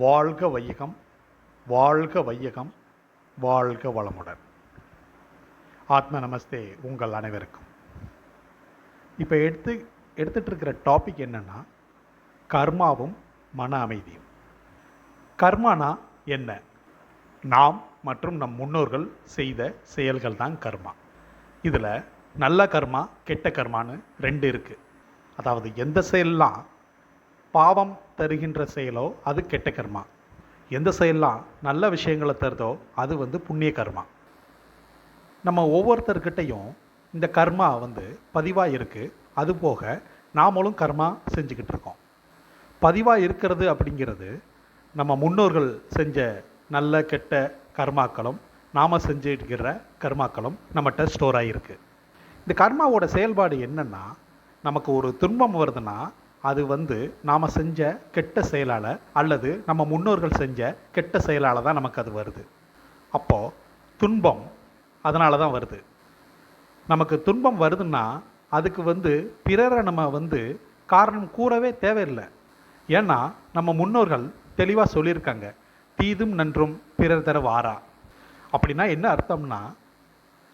வாழ்க வையகம் வாழ்க வையகம் வாழ்க வளமுடன். ஆத்ம நமஸ்தே உங்கள் அனைவருக்கும். இப்போ எடுத்து எடுத்துகிட்டு இருக்கிற டாபிக் என்னன்னா கர்மாவும் மன அமைதியும். கர்மானா என்ன? நாம் மற்றும் நம் முன்னோர்கள் செய்த செயல்கள் தான் கர்மா. இதில் நல்ல கர்மா கெட்ட கர்மான்னு ரெண்டு இருக்குது அதாவது எந்த செயல்லாம் பாவம் தருகின்ற செயலோ அது கெட்ட கர்மா. எந்த செயல்லாம் நல்ல விஷயங்களை தருதோ அது வந்து புண்ணிய கர்மா. நம்ம ஒவ்வொருத்தர்கிட்டையும் இந்த கர்மா வந்து பதிவாக இருக்குது அது போக நாமளும் கர்மா செஞ்சுக்கிட்டு இருக்கோம். பதிவாக இருக்கிறது அப்படிங்கிறது நம்ம முன்னோர்கள் செஞ்ச நல்ல கெட்ட கர்மாக்களும் நாம் செஞ்சுருக்கிற கர்மாக்களும் நம்மகிட்ட ஸ்டோர் ஆகியிருக்கு இந்த கர்மாவோட செயல்பாடு என்னென்னா நமக்கு ஒரு துன்பம் வருதுன்னா அது வந்து நாம் செஞ்ச கெட்ட செயலால் அல்லது நம்ம முன்னோர்கள் செஞ்ச கெட்ட செயலால் தான் நமக்கு அது வருது. அப்போது துன்பம் அதனால தான் வருது. நமக்கு துன்பம் வருதுன்னா அதுக்கு வந்து பிறரை நம்ம வந்து காரணம் கூறவே தேவையில்லை. ஏன்னா நம்ம முன்னோர்கள் தெளிவாக சொல்லியிருக்காங்க. தீதும் நன்றும் பிறர் தர வாரா. அப்படின்னா என்ன அர்த்தம்னா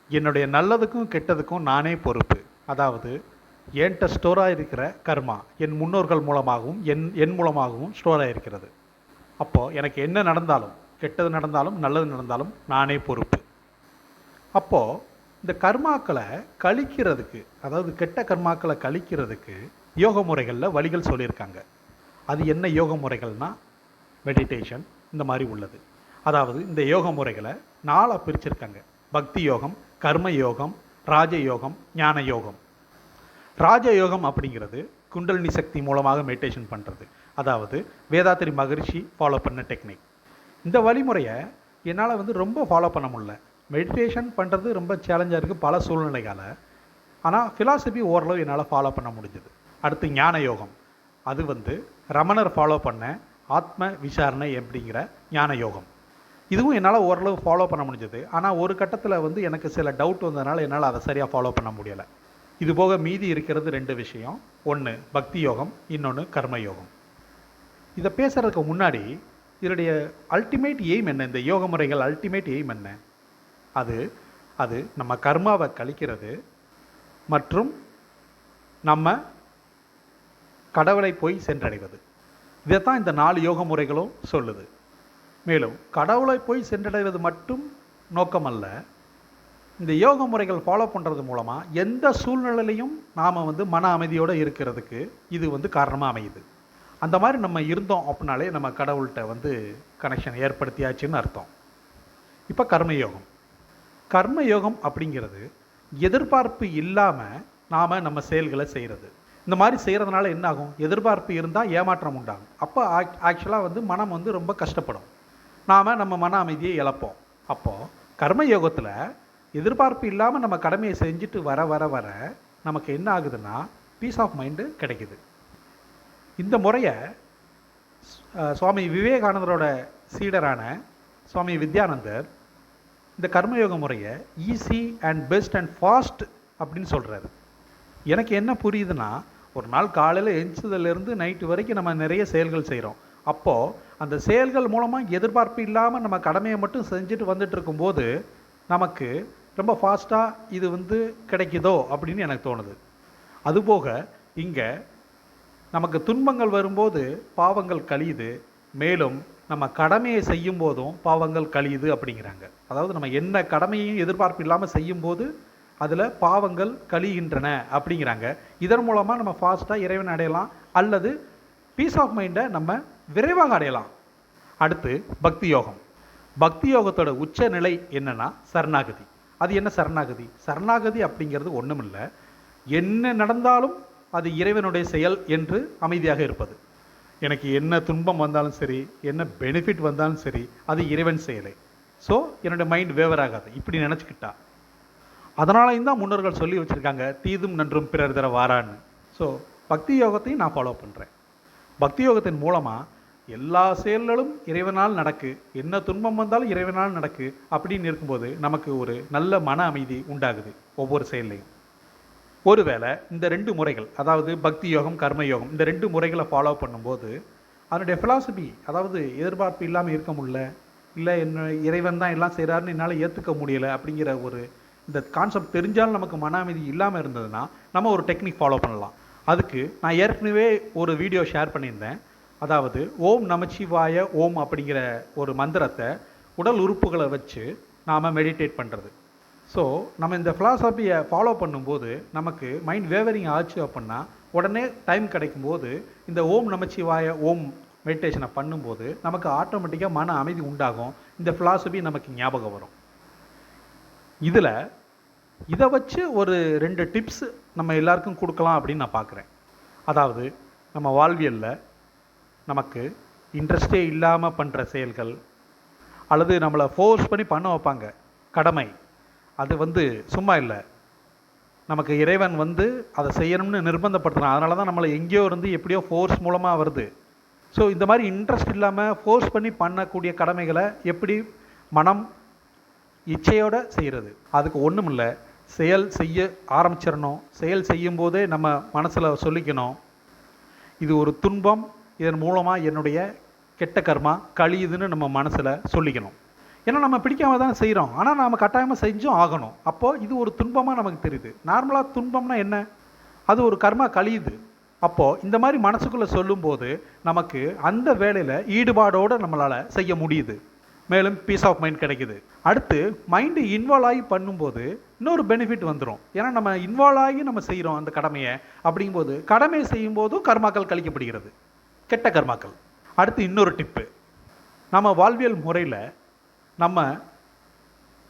என்னுடைய நல்லதுக்கும் கெட்டதுக்கும் நானே பொறுப்பு. அதாவது என்கிட்ட ஸ்டோராக இருக்கிற கர்மா என் முன்னோர்கள் மூலமாகவும் என் என் மூலமாகவும் ஸ்டோராக இருக்கிறது. அப்போது எனக்கு என்ன நடந்தாலும் கெட்டது நடந்தாலும் நல்லது நடந்தாலும் நானே பொறுப்பு. அப்போது இந்த கர்மாக்களை கழிக்கிறதுக்கு அதாவது கெட்ட கர்மாக்களை கழிக்கிறதுக்கு யோக முறைகளில் வழிகள் சொல்லியிருக்காங்க. அது என்ன யோக முறைகள்னா மெடிடேஷன் இந்த மாதிரி உள்ளது. அதாவது இந்த யோக முறைகளை நாளாக பிரிச்சிருக்காங்க. பக்தி யோகம் கர்ம யோகம் ராஜ யோகம் ஞான யோகம். ராஜ யோகம் அப்படிங்கிறது குண்டலினி சக்தி மூலமாக மெடிடேஷன் பண்ணுறது அதாவது வேதாத்திரி மகரிஷி ஃபாலோ பண்ண டெக்னிக் இந்த வழிமுறையை என்னால் வந்து ரொம்ப ஃபாலோ பண்ண முடியல. மெடிடேஷன் பண்ணுறது ரொம்ப சேலஞ்சாக இருக்குது பல சூழ்நிலைகளால். ஆனால் ஃபிலாசபி ஓரளவு என்னால் ஃபாலோ பண்ண முடிஞ்சது. அடுத்து ஞான யோகம். அது வந்து ரமணர் ஃபாலோ பண்ண ஆத்ம விசாரணை அப்படிங்கிற ஞான யோகம். இதுவும் என்னால் ஓரளவு ஃபாலோ பண்ண முடிஞ்சது. ஆனால் ஒரு கட்டத்தில் வந்து எனக்கு சில டவுட் வந்ததுனால என்னால் அதை சரியாக ஃபாலோ பண்ண முடியலை. இது போக மீதி இருக்கிறது ரெண்டு விஷயம். ஒன்று பக்தி யோகம் இன்னொன்று கர்ம யோகம் இதை பேசுகிறதுக்கு முன்னாடி இதனுடைய அல்டிமேட் எய்ம் என்ன? இந்த யோக முறைகள் அல்டிமேட் எய்ம் என்ன? அது அது நம்ம கர்மாவை கழிக்கிறது மற்றும் நம்ம கடவுளை போய் சென்றடைவது. இதைத்தான் இந்த நாலு யோக முறைகளும் சொல்லுது. மேலும் கடவுளை போய் சென்றடைவது மட்டும் நோக்கமல்ல இந்த யோக முறைகள் ஃபாலோ பண்ணுறது மூலமாக எந்த சூழ்நிலையிலையும் நாம் வந்து மன அமைதியோடு இருக்கிறதுக்கு இது வந்து காரணமாக அமையுது. அந்த மாதிரி நம்ம இருந்தோம் அப்படின்னாலே நம்ம கடவுள்கிட்ட வந்து கனெக்ஷன் ஏற்படுத்தியாச்சுன்னு அர்த்தம். இப்போ கர்மயோகம். கர்மயோகம் அப்படிங்கிறது எதிர்பார்ப்பு இல்லாமல் நாம் நம்ம செயல்களை செய்கிறது இந்த மாதிரி செய்கிறதுனால என்ன ஆகும் எதிர்பார்ப்பு இருந்தால் ஏமாற்றம் உண்டாகும். அப்போ ஆக்சுவலாக வந்து மனம் வந்து ரொம்ப கஷ்டப்படும். நாம் நம்ம மன அமைதியை இழப்போம். அப்போது கர்மயோகத்தில் எதிர்பார்ப்பு இல்லாமல் நம்ம கடமையை செஞ்சுட்டு வர வர வர நமக்கு என்ன ஆகுதுன்னா பீஸ் ஆஃப் மைண்டு கிடைக்குது. இந்த முறையை சுவாமி விவேகானந்தரோட சீடரான சுவாமி வித்யானந்தர் இந்த கர்மயோக முறையை easy and best and fast அப்படின்னு சொல்கிறாரு எனக்கு என்ன புரியுதுன்னா ஒரு நாள் காலையில் எழுந்ததுலேருந்து நைட்டு வரைக்கும் நம்ம நிறைய செயல்கள் செய்கிறோம் அப்போது அந்த செயல்கள் மூலமாக எதிர்பார்ப்பு இல்லாமல் நம்ம கடமையை மட்டும் செஞ்சுட்டு வந்துட்டு இருக்கும்போது நமக்கு ரொம்ப ஃபாஸ்ட்டாக இது வந்து கிடைக்குதோ அப்படின்னு எனக்கு தோணுது. அதுபோக இங்கே நமக்கு துன்பங்கள் வரும்போது பாவங்கள் கழியுது. மேலும் நம்ம கடமையை செய்யும் போதும் பாவங்கள் கழியுது அப்படிங்கிறாங்க. அதாவது நம்ம என்ன கடமையும் எதிர்பார்ப்பு இல்லாமல் செய்யும்போது அதில் பாவங்கள் கழிகின்றன அப்படிங்கிறாங்க. இதன் மூலமாக நம்ம ஃபாஸ்ட்டாக இறைவன் அடையலாம். அல்லது பீஸ் ஆஃப் மைண்டை நம்ம விரைவாக அடையலாம். அடுத்து பக்தி யோகம். பக்தி யோகத்தோட உச்ச நிலை என்னன்னா சரணாகதி. அது என்ன சரணாகதி? சரணாகதி அப்படிங்கிறது ஒன்றுமில்லை என்ன நடந்தாலும் அது இறைவனுடைய செயல் என்று அமைதியாக இருப்பது. எனக்கு என்ன துன்பம் வந்தாலும் சரி என்ன பெனிஃபிட் வந்தாலும் சரி அது இறைவன் செயலை. ஸோ என்னுடைய மைண்ட் வேவர் ஆகாது. இப்படி நினச்சிக்கிட்டா. அதனாலையும் தான் முன்னோர்கள் சொல்லி வச்சுருக்காங்க தீதும் நன்றும் பிறர் தர வாரான்னு. ஸோ பக்தி யோகத்தையும் நான் ஃபாலோ பண்ணுறேன் பக்தி யோகத்தின் மூலமாக எல்லா செயல்களும் இறைவனால் நடக்கு. என்ன துன்பம் வந்தாலும் இறைவனால் நடக்கு அப்படின்னு இருக்கும்போது நமக்கு ஒரு நல்ல மன அமைதி உண்டாகுது ஒவ்வொரு செயல்லையும். ஒருவேளை இந்த ரெண்டு முறைகள் அதாவது பக்தி யோகம் கர்ம யோகம் இந்த ரெண்டு முறைகளை ஃபாலோ பண்ணும்போது அதனுடைய ஃபிலாசபி அதாவது எதிர்பார்ப்பு இல்லாமல் இருக்க முடியல இல்லை என்ன இறைவன் தான் எல்லாம் செய்கிறாருன்னு என்னால் ஏற்றுக்க முடியல அப்படிங்கிற ஒரு இந்த கான்செப்ட் தெரிஞ்சாலும் நமக்கு மன அமைதி இல்லாமல் இருந்ததுன்னா நம்ம ஒரு டெக்னிக் ஃபாலோ பண்ணலாம். அதுக்கு நான் ஏற்கனவே ஒரு வீடியோ ஷேர் பண்ணியிருந்தேன். அதாவது ஓம் நமச்சிவாய ஓம் அப்படிங்கிற ஒரு மந்திரத்தை உடல் உறுப்புகளை வச்சு நாம் மெடிடேட் பண்ணுறது ஸோ நம்ம இந்த ஃபிலாசபியை ஃபாலோ பண்ணும்போது நமக்கு மைண்ட் வேவரிங் ஆச்சு அப்படின்னா உடனே டைம் கிடைக்கும்போது இந்த ஓம் நமச்சிவாய ஓம் மெடிடேஷனை பண்ணும்போது நமக்கு ஆட்டோமேட்டிக்காக மன அமைதி உண்டாகும். இந்த ஃபிலாசபி நமக்கு ஞாபகம் வரும். இதில் இதை வச்சு ஒரு ரெண்டு டிப்ஸ் நம்ம எல்லாருக்கும் கொடுக்கலாம் அப்படின்னு நான் பார்க்குறேன். அதாவது நம்ம வாழ்வியலில் நமக்கு இன்ட்ரெஸ்டே இல்லாமல் பண்ணுற செயல்கள் அல்லது நம்மளை ஃபோர்ஸ் பண்ணி பண்ண வைப்பாங்க. கடமை. அது வந்து சும்மா இல்லை. நமக்கு இறைவன் வந்து அதை செய்யணும்னு நிர்பந்தப்படுத்துறான். அதனால தான் நம்மளை எங்கேயோ இருந்து எப்படியோ ஃபோர்ஸ் மூலமாக வருது. ஸோ இந்த மாதிரி இன்ட்ரெஸ்ட் இல்லாமல் ஃபோர்ஸ் பண்ணி பண்ணக்கூடிய கடமைகளை எப்படி மனம் இச்சையோட செய்கிறது அதுக்கு ஒன்றும் இல்லை. செயல் செய்ய ஆரம்பிச்சிடணும். செயல் செய்யும் போதே நம்ம மனசில் சொல்லிக்கணும். இது ஒரு துன்பம் இதன் மூலமாக என்னுடைய கெட்ட கர்மா கழியுதுன்னு நம்ம மனசில் சொல்லிக்கணும். ஏன்னா நம்ம பிடிக்காம தானே செய்கிறோம் ஆனால் நாம் கட்டாயமாக செஞ்சும் ஆகணும். அப்போது இது ஒரு துன்பமாக நமக்கு தெரியுது. நார்மலாக துன்பம்னா என்ன? அது ஒரு கர்மா கழியுது. அப்போது இந்த மாதிரி மனசுக்குள்ளே சொல்லும்போது நமக்கு அந்த வேலையில் ஈடுபாடோடு நம்மளால் செய்ய முடியுது. மேலும் பீஸ் ஆஃப் மைண்ட் கிடைக்குது. அடுத்து மைண்டு இன்வால்வ் ஆகி பண்ணும்போது இன்னொரு பெனிஃபிட் வந்துடும் ஏன்னா நம்ம இன்வால்வ் ஆகி நம்ம செய்கிறோம் அந்த கடமையை. அப்படிங்கும்போது கடமையை செய்யும்போதும் கர்மாக்கள் கழிக்கப்படுகிறது. கெட்ட கர்மாக்கள். அடுத்து இன்னொரு டிப்பு நம்ம வாழ்வியல் முறையில் நம்ம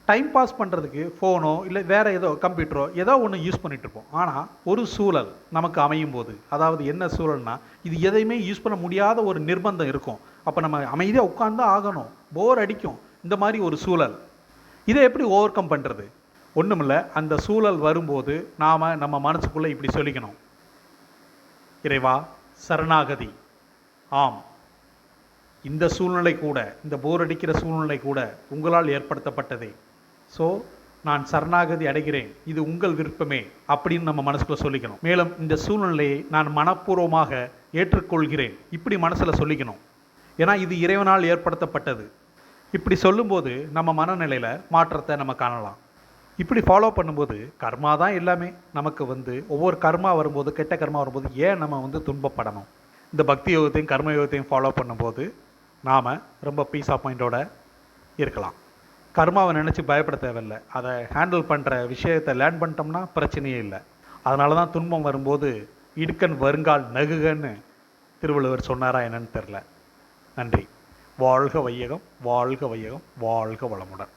டைம் பாஸ் பண்ணுறதுக்கு ஃபோனோ இல்லை வேறு ஏதோ கம்ப்யூட்டரோ ஏதோ ஒன்று யூஸ் பண்ணிகிட்ருப்போம் இருப்போம். ஆனால் ஒரு சூழல் நமக்கு அமையும் போது அதாவது என்ன சூழல்னா இது எதையுமே யூஸ் பண்ண முடியாத ஒரு நிர்பந்தம் இருக்கும். அப்போ நம்ம அமைதியாக உட்காந்து ஆகணும். போர் அடிக்கும். இந்த மாதிரி ஒரு சூழல். இதை எப்படி ஓவர் கம் பண்ணுறது ஒன்றுமில்ல அந்த சூழல் வரும்போது நாம் நம்ம மனசுக்குள்ளே இப்படி சொல்லிக்கணும். இறைவா சரணாகதி. ஆம். இந்த சூழ்நிலை கூட இந்த போர் அடிக்கிற சூழ்நிலை கூட உங்களால் ஏற்படுத்தப்பட்டதே. ஸோ நான் சரணாகதி அடைகிறேன். இது உங்கள் விருப்பமே அப்படின்னு நம்ம மனசுக்குள்ள சொல்லிக்கணும். மேலும் இந்த சூழ்நிலையை நான் மனப்பூர்வமாக ஏற்றுக்கொள்கிறேன். இப்படி மனசில் சொல்லிக்கணும். ஏன்னா இது இறைவனால் ஏற்படுத்தப்பட்டது. இப்படி சொல்லும்போது நம்ம மனநிலையில் மாற்றத்தை நம்ம காணலாம். இப்படி ஃபாலோ பண்ணும்போது கர்மா தான் எல்லாமே. நமக்கு வந்து ஒவ்வொரு கர்மா வரும்போது கெட்ட கர்மா வரும்போது ஏன் நம்ம வந்து துன்பப்படணும்? இந்த பக்தி யோகத்தையும் கர்ம யோகத்தையும் ஃபாலோ பண்ணும்போது நாம் ரொம்ப பீஸ் ஆஃப் மைண்டோட இருக்கலாம். கர்மாவை நினச்சி பயப்பட தேவையில்லை. அதை ஹேண்டில் பண்ணுற விஷயத்தை லேர்ன் பண்ணிட்டோம்னா பிரச்சனையே இல்லை. அதனால தான் துன்பம் வரும்போது இடுக்கன் வருங்கால் நகுகன்னு திருவள்ளுவர் சொன்னாரா என்னன்னு தெரில நன்றி. வாழ்க வையகம் வாழ்க வையகம் வாழ்க வளமுடன்.